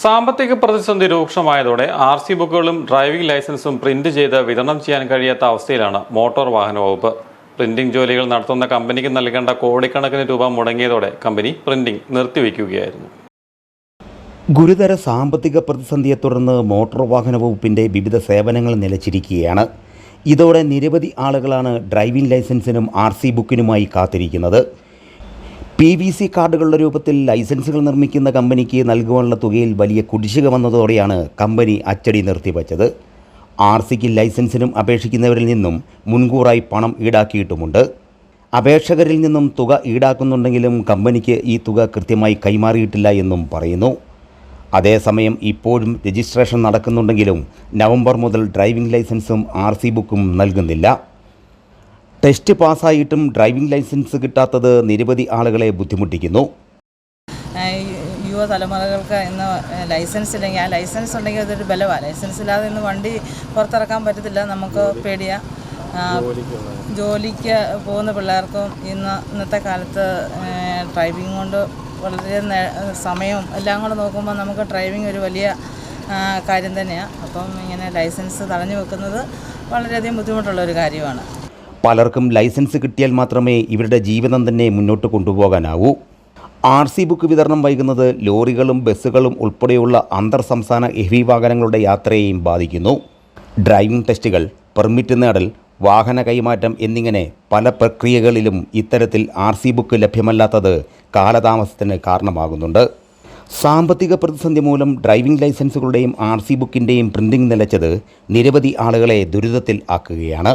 സാമ്പത്തിക പ്രതിസന്ധി രൂക്ഷമായതോടെ ആർ സി ബുക്കുകളും ഡ്രൈവിംഗ് ലൈസൻസും പ്രിന്റ് ചെയ്ത് വിതരണം ചെയ്യാൻ കഴിയാത്ത അവസ്ഥയിലാണ് മോട്ടോർ വാഹന വകുപ്പ്. പ്രിന്റിംഗ് ജോലികൾ നടത്തുന്ന കമ്പനിക്ക് നൽകേണ്ട കോടിക്കണക്കിന് രൂപ മുടങ്ങിയതോടെ കമ്പനി പ്രിന്റിംഗ് നിർത്തിവെക്കുകയായിരുന്നു ഗുരുതര സാമ്പത്തിക പ്രതിസന്ധിയെ തുടർന്ന് മോട്ടോർ വാഹന വകുപ്പിന്റെ വിവിധ സേവനങ്ങൾ നിലച്ചിരിക്കുകയാണ്. ഇതോടെ നിരവധി ആളുകളാണ് ഡ്രൈവിംഗ് ലൈസൻസിനും ആർ സി ബുക്കിനുമായി കാത്തിരിക്കുന്നത്. പി വി സി കാർഡുകളുടെ രൂപത്തിൽ ലൈസൻസുകൾ നിർമ്മിക്കുന്ന കമ്പനിക്ക് നൽകുവാനുള്ള തുകയിൽ വലിയ കുടിശ്ശിക വന്നതോടെയാണ് കമ്പനി അച്ചടി നിർത്തിവച്ചത്. ആർ സിക്ക് ലൈസൻസിനും അപേക്ഷിക്കുന്നവരിൽ നിന്നും മുൻകൂറായി പണം ഈടാക്കിയിട്ടുമുണ്ട്. അപേക്ഷകരിൽ നിന്നും തുക ഈടാക്കുന്നുണ്ടെങ്കിലും കമ്പനിക്ക് ഈ തുക കൃത്യമായി കൈമാറിയിട്ടില്ല എന്നും പറയുന്നു. അതേസമയം ഇപ്പോഴും രജിസ്ട്രേഷൻ നടക്കുന്നുണ്ടെങ്കിലും നവംബർ മുതൽ ഡ്രൈവിംഗ് ലൈസൻസും ആർ ബുക്കും നൽകുന്നില്ല. ടെസ്റ്റ് പാസ്സായിട്ടും ഡ്രൈവിംഗ് ലൈസൻസ് കിട്ടാത്തത് നിരവധി ആളുകളെ ബുദ്ധിമുട്ടിക്കുന്നു. യുവതലമുറകൾക്ക് ഇന്ന് ലൈസൻസ് ഇല്ലെങ്കിൽ ആ ലൈസൻസ് ഉണ്ടെങ്കിൽ അതൊരു ബലമാണ് ലൈസൻസ് ഇല്ലാതെ ഇന്ന് വണ്ടി പുറത്തിറക്കാൻ പറ്റത്തില്ല നമുക്ക് പേടിയാ. ജോലിക്ക് പോകുന്ന പിള്ളേർക്കും ഇന്ന് ഇന്നത്തെ കാലത്ത് ഡ്രൈവിംഗ് കൊണ്ട് വളരെ സമയവും എല്ലാം കൂടെ നോക്കുമ്പോൾ നമുക്ക് ഡ്രൈവിംഗ് ഒരു വലിയ കാര്യം തന്നെയാണ് അപ്പം ഇങ്ങനെ ലൈസൻസ് തടഞ്ഞു വെക്കുന്നത് വളരെയധികം ബുദ്ധിമുട്ടുള്ള ഒരു കാര്യമാണ്. പലർക്കും ലൈസൻസ് കിട്ടിയാൽ മാത്രമേ ഇവരുടെ ജീവിതം തന്നെ മുന്നോട്ട് കൊണ്ടുപോകാനാവൂ. ആർ സി ബുക്ക് വിതരണം വൈകുന്നത് ലോറികളും ബസ്സുകളും ഉൾപ്പെടെയുള്ള അന്തർ സംസ്ഥാന ഹെവി വാഹനങ്ങളുടെ യാത്രയെയും ബാധിക്കുന്നു. ഡ്രൈവിംഗ് ടെസ്റ്റുകൾ പെർമിറ്റ് നേടൽ വാഹന കൈമാറ്റം എന്നിങ്ങനെ പല പ്രക്രിയകളിലും ഇത്തരത്തിൽ ആർ സി ബുക്ക് ലഭ്യമല്ലാത്തത് കാലതാമസത്തിന് കാരണമാകുന്നുണ്ട്. സാമ്പത്തിക പ്രതിസന്ധി മൂലം ഡ്രൈവിംഗ് ലൈസൻസുകളുടെയും ആർ സി ബുക്കിന്റെയും പ്രിന്റിംഗ് നിലച്ചത് നിരവധി ആളുകളെ ദുരിതത്തിൽ ആക്കുകയാണ്.